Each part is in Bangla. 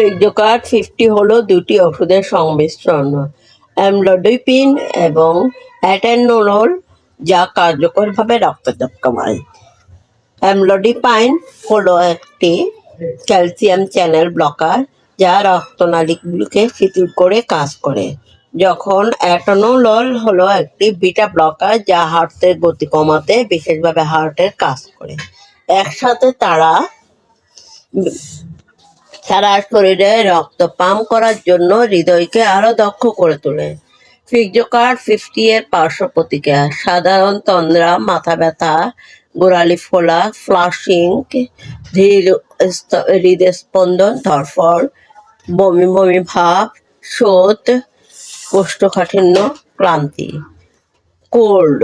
ফিক্সোকার্ড ফিফটি হলো দুটি ওষুধের সংমিশ্রণ, অ্যামলোডিপিন এবং অ্যাটেনোল যা কার্যকরভাবে রক্তচাপ কমায়। অ্যামলোডিপাইন হলো একটি ক্যালসিয়াম চ্যানেল ব্লকার, যা রক্তনালীগুলিকে শিথিল করে কাজ করে। যখন অ্যাটানোলল হলো একটি বিটা ব্লকার, যা হার্টের গতি কমাতে বিশেষভাবে হার্টের কাজ করে। একসাথে তারা সারা শরীরে রক্ত পাম্প করার জন্য হৃদয়কে আরও দক্ষ করে তোলে। ফিজিওকার্ড ফিফটি এর পার্শ্ব প্রতিক্রিয়া, সাধারণ তন্দ্রা, মাথা ব্যথা, গোড়ালি ফোলা, ফ্লাশিং হৃদস্পন্দন ধরফর বমি বমি ভাব শোধ কোষ্ঠকাঠিন্য, ক্লান্তি, কোল্ড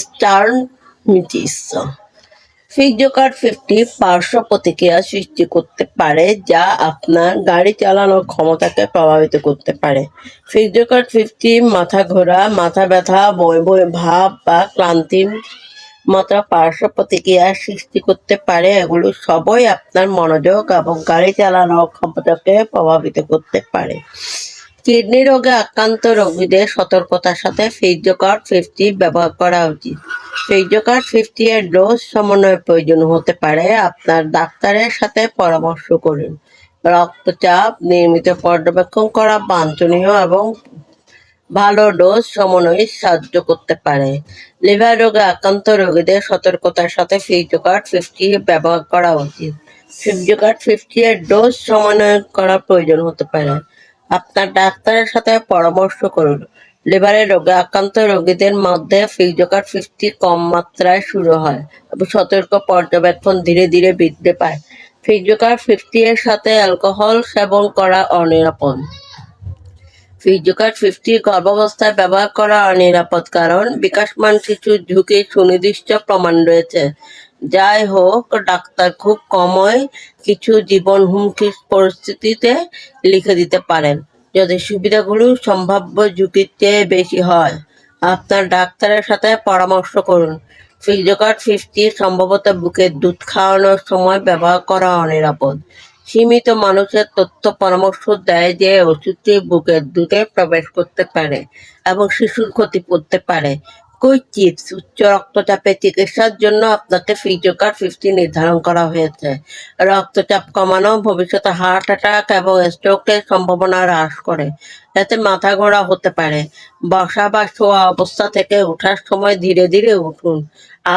স্টার্মিটিস ফিজিওকার্ড ফিফটি পার্শ্ব প্রতিক্রিয়া সৃষ্টি করতে পারে, যা আপনার গাড়ি চালানোর ক্ষমতাকে প্রভাবিত করতে পারে। ফিজিওকার্ড ফিফটি মাথা ঘোরা, মাথা ব্যথা বই বই ভাব বা ক্লান্তির মতো পার্শ্ব প্রতিক্রিয়া সৃষ্টি করতে পারে, এগুলো সবই আপনার মনোযোগ এবং গাড়ি চালানোর ক্ষমতাকে প্রভাবিত করতে পারে। কিডনি রোগে আক্রান্ত রোগীদের সতর্কতার সাথে ফিজিওকার্ড ফিফটি ব্যবহার করা উচিত। ফিজিওকার্ড ফিফটি এর ডোজ সমন্বয়ের প্রয়োজন হতে পারে। আপনার ডাক্তারের সাথে পরামর্শ করুন। রক্তচাপ নিয়মিত পর্যবেক্ষণ করা বাঞ্ছনীয় এবং ভালো ডোজ সমন্বয় সাহায্য করতে পারে। লিভার রোগে আক্রান্ত রোগীদের সতর্কতার সাথে ফিজিওকার্ড ফিফটি ব্যবহার করা উচিত। ফিজিওকার্ড ফিফটি এর ডোজ সমন্বয় করা প্রয়োজন হতে পারে। ডাক্তারের সাথে পরামর্শ করুন। লিভারের রোগে আক্রান্ত রোগীদের মধ্যে ফিজিওকার্ড ফিফটি কম মাত্রায় শুরু হয়। এবং সতর্ক পর্যবেক্ষণ ধীরে ধীরে বৃদ্ধি পায়। ফিজিওকার্ড ফিফটি এর সাথে অ্যালকোহল সেবন করা অনিরাপদ। ফিজিওকার্ড ফিফটি গর্ভাবস্থায় ব্যবহার করা অনিরাপদ কারণ বিকাশমান শিশুর ঝুঁকির সুনির্দিষ্ট প্রমাণ রয়েছে। যাই হোক, ডাক্তার খুব কমই কিছু জীবন হুমকির পরিস্থিতিতে লিখে দিতে পারেন। যদি সুবিধাগুলো সম্ভাব্য ঝুঁকির চেয়ে বেশি হয়, আপনার ডাক্তারের সাথে পরামর্শ করুন। ফিজিওকার্ড ফিফটি সম্ভবত বুকের দুধ খাওয়ানোর সময় ব্যবহার করা অনিরাপদ। সীমিত মানুষের তথ্য পরামর্শ দেয় যে ওষুধটি বুকের দুধে প্রবেশ করতে পারে এবং শিশুর ক্ষতি করতে পারে। কুই চিপস, উচ্চ রক্তচাপের চিকিৎসার জন্য আপনাকে ফিজিওকার্ড ফিফটি নির্ধারণ করা হয়েছে। রক্তচাপ কমানো ভবিষ্যতে হার্ট অ্যাটাক এবং স্ট্রোকের সম্ভাবনা হ্রাস করে। এতে মাথা ঘোরা হতে পারে। বসা বা শোয়া অবস্থা থেকে ওঠার সময় ধীরে ধীরে উঠুন।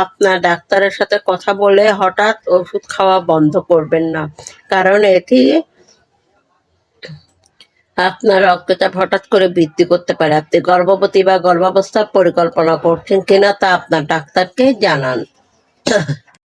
আপনার ডাক্তারের সাথে কথা বলে হঠাৎ ওষুধ খাওয়া বন্ধ করবেন না, কারণ এটি আপনার রক্তচাপ হঠাৎ করে বৃদ্ধি করতে পারে। আপনি গর্ভবতী বা গর্ভাবস্থার পরিকল্পনা করছেন কিনা তা আপনার ডাক্তারকে জানান।